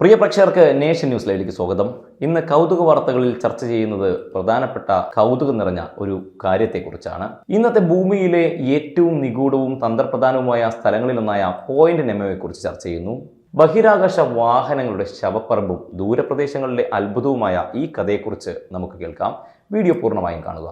പ്രിയ പ്രേക്ഷകർക്ക് നേഷൻ ന്യൂസിലേക്ക് സ്വാഗതം. ഇന്ന് കൗതുക വാർത്തകളിൽ ചർച്ച ചെയ്യുന്നത് പ്രധാനപ്പെട്ട കൗതുകം നിറഞ്ഞ ഒരു കാര്യത്തെക്കുറിച്ചാണ്. ഇന്നത്തെ ഭൂമിയിലെ ഏറ്റവും നിഗൂഢവും തന്ത്രപ്രധാനവുമായ സ്ഥലങ്ങളിലൊന്നായ പോയിന്റ് നെമോയെക്കുറിച്ച് ചർച്ച ചെയ്യുന്നു. ബഹിരാകാശ വാഹനങ്ങളുടെ ശവപ്പറമ്പും ദൂരപ്രദേശങ്ങളിലെ അത്ഭുതവുമായ ഈ കഥയെക്കുറിച്ച് നമുക്ക് കേൾക്കാം. വീഡിയോ പൂർണമായും കാണുക.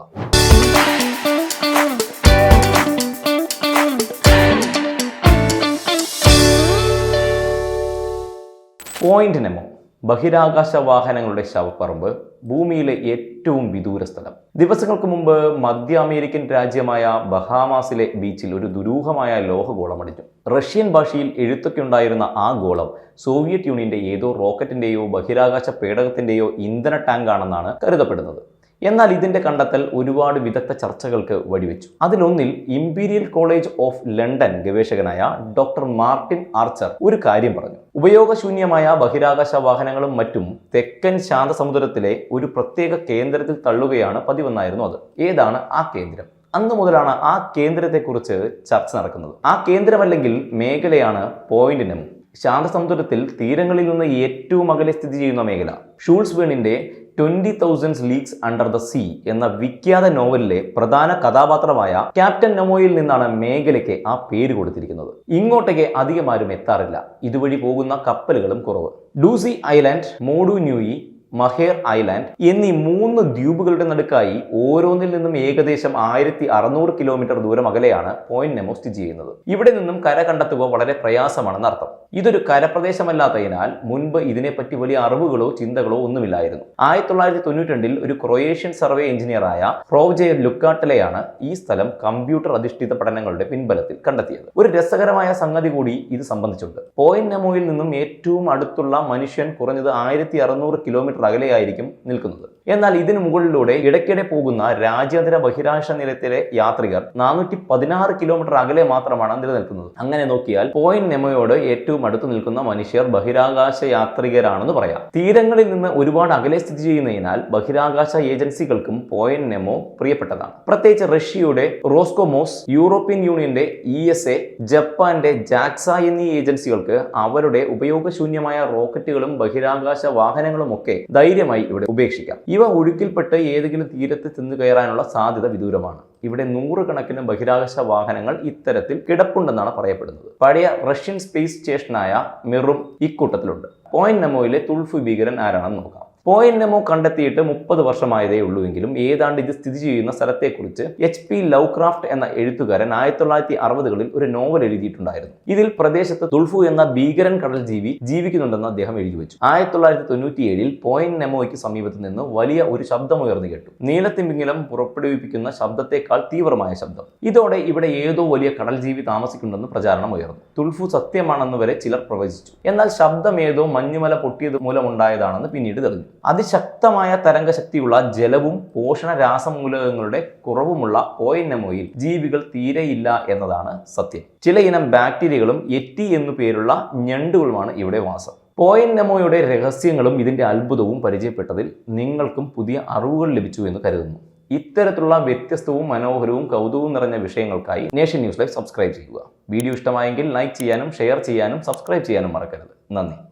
പോയിന്റ് നെമോ ബഹിരാകാശ വാഹനങ്ങളുടെ ശവപ്പറമ്പ് ഭൂമിയിലെ ഏറ്റവും വിദൂര സ്ഥലം. ദിവസങ്ങൾക്ക് മുമ്പ് മധ്യ അമേരിക്കൻ രാജ്യമായ ബഹാമാസിലെ ബീച്ചിൽ ഒരു ദുരൂഹമായ ലോഹഗോളമടിഞ്ഞു. റഷ്യൻ ഭാഷയിൽ എഴുത്തൊക്കെ ഉണ്ടായിരുന്ന ആ ഗോളം സോവിയറ്റ് യൂണിയന്റെ ഏതോ റോക്കറ്റിന്റെയോ ബഹിരാകാശ പേടകത്തിന്റെയോ ഇന്ധന ടാങ്കാണെന്നാണ് കരുതപ്പെടുന്നത്. എന്നാൽ ഇതിന്റെ കണ്ടെത്തൽ ഒരുപാട് വിദഗ്ധ ചർച്ചകൾക്ക് വഴിവെച്ചു. അതിലൊന്നിൽ ഇംപീരിയൽ കോളേജ് ഓഫ് ലണ്ടൻ ഗവേഷകനായ ഡോക്ടർ മാർട്ടിൻ ആർച്ചർ ഒരു കാര്യം പറഞ്ഞു. ഉപയോഗശൂന്യമായ ബഹിരാകാശ വാഹനങ്ങളും മറ്റും തെക്കൻ ശാന്തസമുദ്രത്തിലെ ഒരു പ്രത്യേക കേന്ദ്രത്തിൽ തള്ളുകയാണ് പതിവെന്നായിരുന്നു അത്. ഏതാണ് ആ കേന്ദ്രം? അന്ന് മുതലാണ് ആ കേന്ദ്രത്തെക്കുറിച്ച് ചർച്ച നടക്കുന്നത്. ആ കേന്ദ്രമല്ലെങ്കിൽ മേഖലയാണ് പോയിന്റ് നെമു ശാന്തസമുദ്രത്തിൽ തീരങ്ങളിൽ നിന്ന് ഏറ്റവും അകലെ സ്ഥിതി ചെയ്യുന്ന മേഖല. Jules വേണിന്റെ twenty thousand leagues under the sea എന്ന വിഖ്യാത നോവലിലെ പ്രധാന കഥാപാത്രമായ ക്യാപ്റ്റൻ നമോയിൽ നിന്നാണ് മേഖലയ്ക്ക് ആ പേര് കൊടുത്തിരിക്കുന്നത്. ഇങ്ങോട്ടേക്ക് അധികം ആരും എത്താറില്ല. ഇതുവഴി പോകുന്ന കപ്പലുകളും കുറവ്. Ducie Island Motu Nui Maher Island എന്നീ മൂന്ന് ദ്വീപുകളുടെ നടുക്കായി ഓരോന്നിൽ നിന്നും ഏകദേശം ആയിരത്തി അറുന്നൂറ് കിലോമീറ്റർ ദൂരം അകലെയാണ് പോയിന്റ് നെമോ സ്ഥിതി ചെയ്യുന്നത്. ഇവിടെ നിന്നും കര കണ്ടെത്തുക വളരെ പ്രയാസമാണെന്ന് അർത്ഥം ഇതൊരു കരപ്രദേശമല്ലാത്തതിനാൽ മുൻപ് ഇതിനെപ്പറ്റി വലിയ അറിവുകളോ ചിന്തകളോ ഒന്നുമില്ലായിരുന്നു. ആയിരത്തി തൊള്ളായിരത്തി തൊണ്ണൂറ്റി ഒരു ക്രൊയേഷ്യൻ സർവേ എഞ്ചിനീയറായ പ്രോജെ ലുക്കാട്ടലെയാണ് ഈ സ്ഥലം കമ്പ്യൂട്ടർ അധിഷ്ഠിത പഠനങ്ങളുടെ പിൻബലത്തിൽ കണ്ടെത്തിയത്. ഒരു രസകരമായ സംഗതി കൂടി ഇത് സംബന്ധിച്ചുണ്ട്. പോയിന്റ് നെമോയിൽ നിന്നും ഏറ്റവും അടുത്തുള്ള മനുഷ്യൻ കുറഞ്ഞത് ആയിരത്തി കിലോമീറ്റർ അകലെയായിരിക്കും നിൽക്കുന്നത്. എന്നാൽ ഇതിനു മുകളിലൂടെ ഇടയ്ക്കിടെ പോകുന്ന രാജ്യാന്തര ബഹിരാകാശ നിലയത്തിലെ യാത്രികർ നാനൂറ്റി പതിനാറ് കിലോമീറ്റർ അകലെ മാത്രമാണ് നിലനിൽക്കുന്നത്. അങ്ങനെ നോക്കിയാൽ പോയിന്റ് നെമയോട് ഏറ്റവും അടുത്ത് നിൽക്കുന്ന മനുഷ്യർ ബഹിരാകാശ യാത്രികരാണെന്ന് പറയാം. തീരങ്ങളിൽ നിന്ന് ഒരുപാട് അകലെ സ്ഥിതി ചെയ്യുന്നതിനാൽ ബഹിരാകാശ ഏജൻസികൾക്കും പോയിന്റ് നെമോ പ്രിയപ്പെട്ടതാണ്. പ്രത്യേകിച്ച് റഷ്യയുടെ റോസ്കോമോസ് യൂറോപ്യൻ യൂണിയന്റെ ഇ എസ് എ ജപ്പാന്റെ ജാക്സ എന്നീ ഏജൻസികൾക്ക് അവരുടെ ഉപയോഗശൂന്യമായ റോക്കറ്റുകളും ബഹിരാകാശ വാഹനങ്ങളും ഒക്കെ ധൈര്യമായി ഇവിടെ ഉപേക്ഷിക്കാം. ഇവ ഒഴുക്കിൽപ്പെട്ട് ഏതെങ്കിലും തീരത്ത് ചെന്ന് കയറാനുള്ള സാധ്യത വിദൂരമാണ്. ഇവിടെ നൂറുകണക്കിന് ബഹിരാകാശ വാഹനങ്ങൾ ഇത്തരത്തിൽ കിടപ്പുണ്ടെന്നാണ് പറയപ്പെടുന്നത്. പഴയ റഷ്യൻ സ്പേസ് സ്റ്റേഷനായ മിറും ഇക്കൂട്ടത്തിലുണ്ട്. പോയിന്റ് നമോയിലെ തുൾഫു ഭീകരൻ ആരാണെന്ന് നോക്കാം. പോയിന്റ് നെമോ കണ്ടെത്തിയിട്ട് മുപ്പത് വർഷമായതേ ഉള്ളൂവെങ്കിലും ഏതാണ്ട് ഇത് സ്ഥിതി ചെയ്യുന്ന സ്ഥലത്തെക്കുറിച്ച് എച്ച് പി ലവ്ക്രാഫ്റ്റ് എന്ന എഴുത്തുകാരൻ ആയിരത്തി തൊള്ളായിരത്തി അറുപതുകളിൽ ഒരു നോവൽ എഴുതിയിട്ടുണ്ടായിരുന്നു. ഇതിൽ പ്രദേശത്ത് തുൾഫു എന്ന ഭീകരൻ കടൽ ജീവി ജീവിക്കുന്നുണ്ടെന്ന് അദ്ദേഹം എഴുതി വെച്ചു. ആയിരത്തി തൊള്ളായിരത്തി തൊണ്ണൂറ്റിയേഴിൽ പോയിന്റ് നെമോയ്ക്ക് സമീപത്ത് നിന്ന് വലിയ ഒരു ശബ്ദം ഉയർന്നു കേട്ടു. നീലത്തിമിംഗലം പുറപ്പെടുവിപ്പിക്കുന്ന ശബ്ദത്തെക്കാൾ തീവ്രമായ ശബ്ദം. ഇതോടെ ഇവിടെ ഏതോ വലിയ കടൽ ജീവി താമസിക്കുന്നുണ്ടെന്ന് പ്രചാരണം ഉയർന്നു. തുൾഫു സത്യമാണെന്ന് വരെ ചിലർ പ്രവചിച്ചു. എന്നാൽ ശബ്ദം ഏതോ മഞ്ഞുമല പൊട്ടിയത് മൂലമുണ്ടായതാണെന്ന് പിന്നീട് തെളിഞ്ഞു. അതിശക്തമായ തരംഗശക്തിയുള്ള ജലവും പോഷണ രാസമൂലകങ്ങളുടെ കുറവുമുള്ള പോയിന്നമോയിൽ ജീവികൾ തീരെയില്ല എന്നതാണ് സത്യം. ചില ഇനം ബാക്ടീരിയകളും എറ്റി എന്നു പേരുള്ള ഞണ്ടുകളുമാണ് ഇവിടെ വാസം. പോയിന്നമോയുടെ രഹസ്യങ്ങളും ഇതിന്റെ അത്ഭുതവും പരിചയപ്പെട്ടതിൽ നിങ്ങൾക്കും പുതിയ അറിവുകൾ ലഭിച്ചു എന്ന് കരുതുന്നു. ഇത്തരത്തിലുള്ള വ്യത്യസ്തവും മനോഹരവും കൗതുകവും നിറഞ്ഞ വിഷയങ്ങൾക്കായി നേഷൻ ന്യൂസ് ലൈവ് സബ്സ്ക്രൈബ് ചെയ്യുക. വീഡിയോ ഇഷ്ടമായെങ്കിൽ ലൈക്ക് ചെയ്യാനും ഷെയർ ചെയ്യാനും സബ്സ്ക്രൈബ് ചെയ്യാനും മറക്കരുത്. നന്ദി.